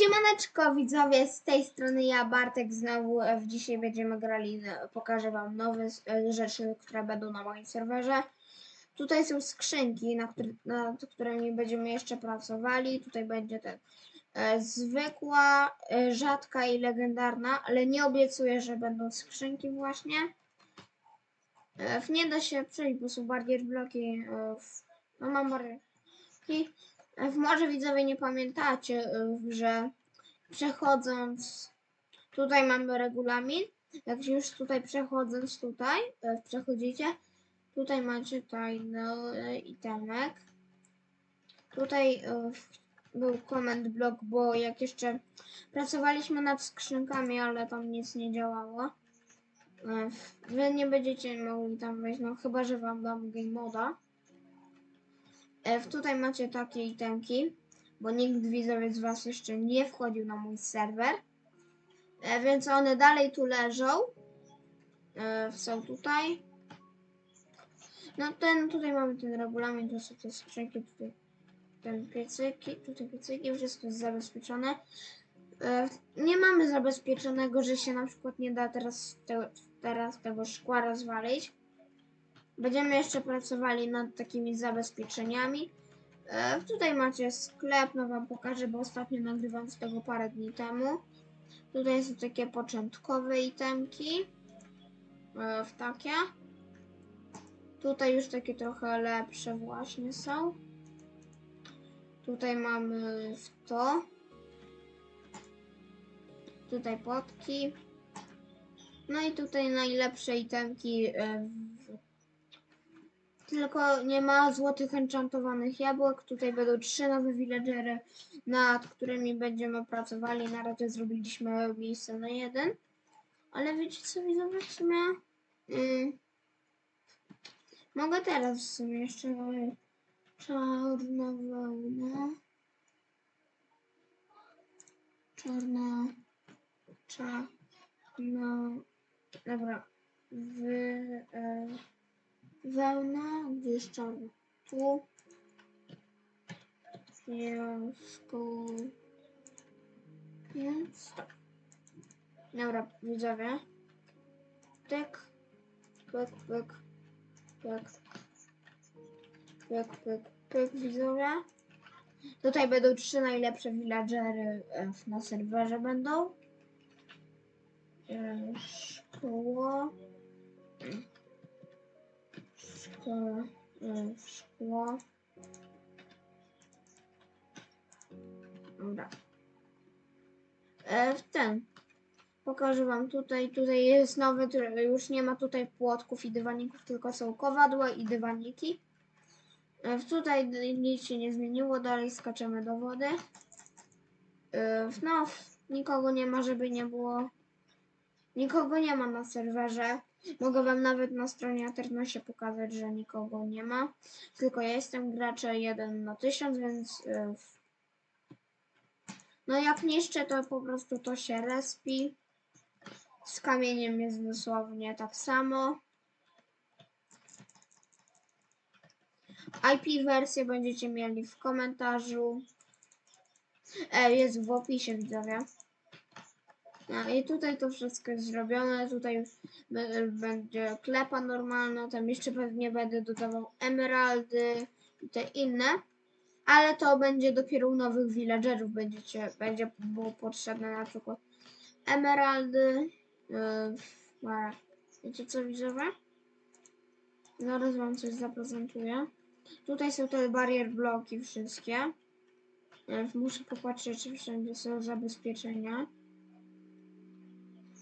Siemaneczko widzowie, z tej strony ja Bartek znowu e, dzisiaj będziemy grali, pokażę wam nowe e, rzeczy, które będą na moim serwerze. Tutaj są skrzynki, na który, nad którymi będziemy jeszcze pracowali. Tutaj będzie ten e, zwykła, e, rzadka i legendarna, ale nie obiecuję, że będą skrzynki właśnie. E, nie da się przejść, bo są bardziej bloki. E, w, no mam barierki. Może widzowie nie pamiętacie, y, że przechodząc tutaj mamy regulamin. Jak już tutaj przechodząc tutaj, y, przechodzicie, tutaj macie tajny itemek. Tutaj y, był comment block, bo jak jeszcze pracowaliśmy nad skrzynkami, ale tam nic nie działało. Wy nie będziecie mogli tam wejść, no chyba, że wam dam game moda. E, Tutaj macie takie itemki, bo nikt widzowie z Was jeszcze nie wchodził na mój serwer. E, Więc one dalej tu leżą. E, Są tutaj. No ten, tutaj mamy ten regulamin, to są te skrzynki, tutaj ten piecyki, tutaj piecyki, wszystko jest zabezpieczone. E, Nie mamy zabezpieczonego, że się na przykład nie da teraz, te, teraz tego szkła rozwalić. Będziemy jeszcze pracowali nad takimi zabezpieczeniami. E, tutaj macie sklep, no wam pokażę, bo ostatnio nagrywam z tego parę dni temu. Tutaj są takie początkowe itemki. E, w takie. Tutaj już takie trochę lepsze właśnie są. Tutaj mamy w to. Tutaj potki. No i tutaj najlepsze itemki e, w tylko nie ma złotych enchantowanych jabłek. Tutaj będą trzy nowe villagery, nad którymi będziemy pracowali. Na razie zrobiliśmy miejsce na jeden. Ale wiecie co widzowie w sumie? Mm. Mogę teraz w sumie jeszcze. Czarna wełna. Czarna. Czarna. Dobra. Wy, e, wełna? Tu. Piasku. Więc. Dobra, widzowie. Tyk. Pyk, pyk. Pyk. Pyk, pyk, pyk, widzowie. Tutaj będą trzy najlepsze villagery e, na serwerze będą. E, Szkło. e, Szkło. Dobra. E, w ten. Pokażę wam tutaj. Tutaj jest nowy, już nie ma tutaj płotków i dywaników, tylko są kowadła i dywaniki. E, tutaj nic się nie zmieniło, dalej skaczemy do wody. E, no, nikogo nie ma, żeby nie było. Nikogo nie ma na serwerze. Mogę wam nawet na stronie Aternosie pokazać, że nikogo nie ma. Tylko ja jestem graczem 1 na 1000, więc w- no jak niszczę, to po prostu to się respi. Z kamieniem jest dosłownie tak samo. IP wersję będziecie mieli w komentarzu. E, jest w opisie widzowie. No i tutaj to wszystko jest zrobione. Tutaj już będzie klepa normalna. Tam jeszcze pewnie będę dodawał emeraldy i te inne. Ale to będzie dopiero u nowych villagerów. Będziecie, będzie było potrzebne na przykład emeraldy. Yy. Wiecie co widzowie? Zaraz wam coś zaprezentuję. Tutaj są te barier bloki wszystkie. E, Muszę popatrzeć, czy wszędzie są zabezpieczenia.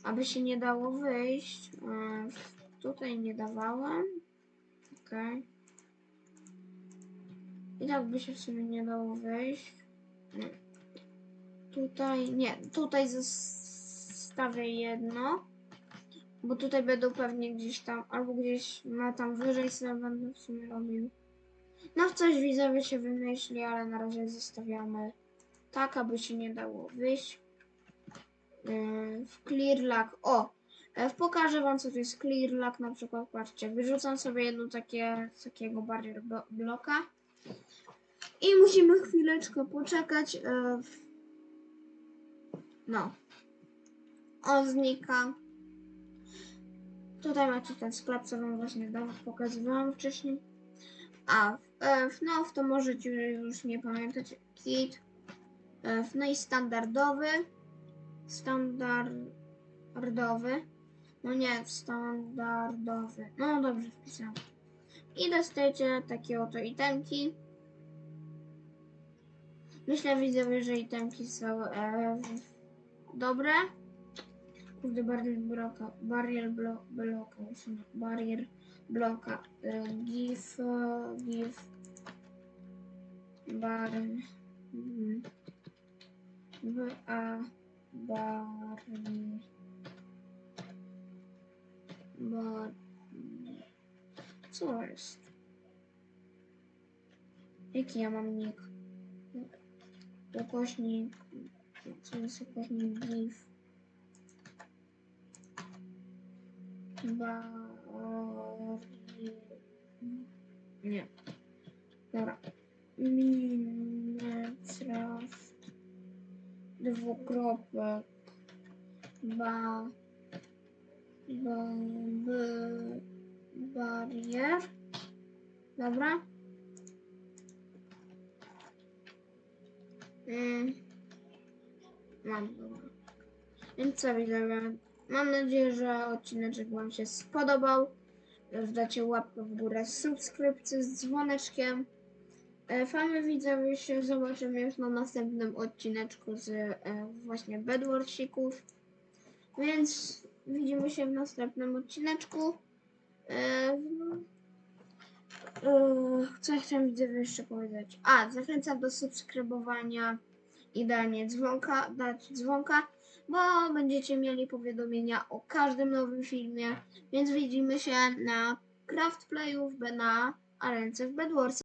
Aby się nie dało wyjść. E, Tutaj nie dawałem. Okej. I tak by się w sumie nie dało wyjść. Nie. Tutaj, nie, tutaj zostawię jedno. Bo tutaj będą pewnie gdzieś tam, albo gdzieś ma tam wyżej sobie będę w sumie robił. No coś widzowie się wymyśli, ale na razie zostawiamy tak, aby się nie dało wyjść. Yy, w clear lock, o! e, Pokażę wam co to jest clear lock na przykład, patrzcie, wyrzucam sobie jedno takie, takiego barrier blo- bloka i musimy chwileczkę poczekać. e, No. On znika. Tutaj macie ten sklep, co wam właśnie pokazywałam wcześniej. A w e, FNAF to możecie już nie pamiętać. Kit. E, No i standardowy. Standardowy. No nie, standardowy. No dobrze wpisałam. I dostajecie takie oto itemki. Myślę widzowie, że itemki są e, dobre. Kurde, barier bloka, barier blo, bloka, barier bloka, e, gif, e, gif, bar, mm, b, a, bari, bar, co jest? Jaki ja mam nick? Ukośnik, co jest ukośnik gif? Bari... Nie. Dobra. Dwukropek. Ba... Ba... B... Barier. Dobra. Mm. Mam, dobra. Więc co widzowie, mam nadzieję, że odcinek Wam się spodobał. Wdacie łapkę w górę, subskrypcję z dzwoneczkiem. E, Fajnie widzowie się zobaczymy już na następnym odcineczku z e, właśnie Bedwarsików. Więc widzimy się w następnym odcineczku. E, no. Co ja widzowie jeszcze powiedzieć? A, zachęcam do subskrybowania i dania dzwonka, dać dzwonka, bo będziecie mieli powiadomienia o każdym nowym filmie, więc widzimy się na Craftplayu w- na arence w Bedwars.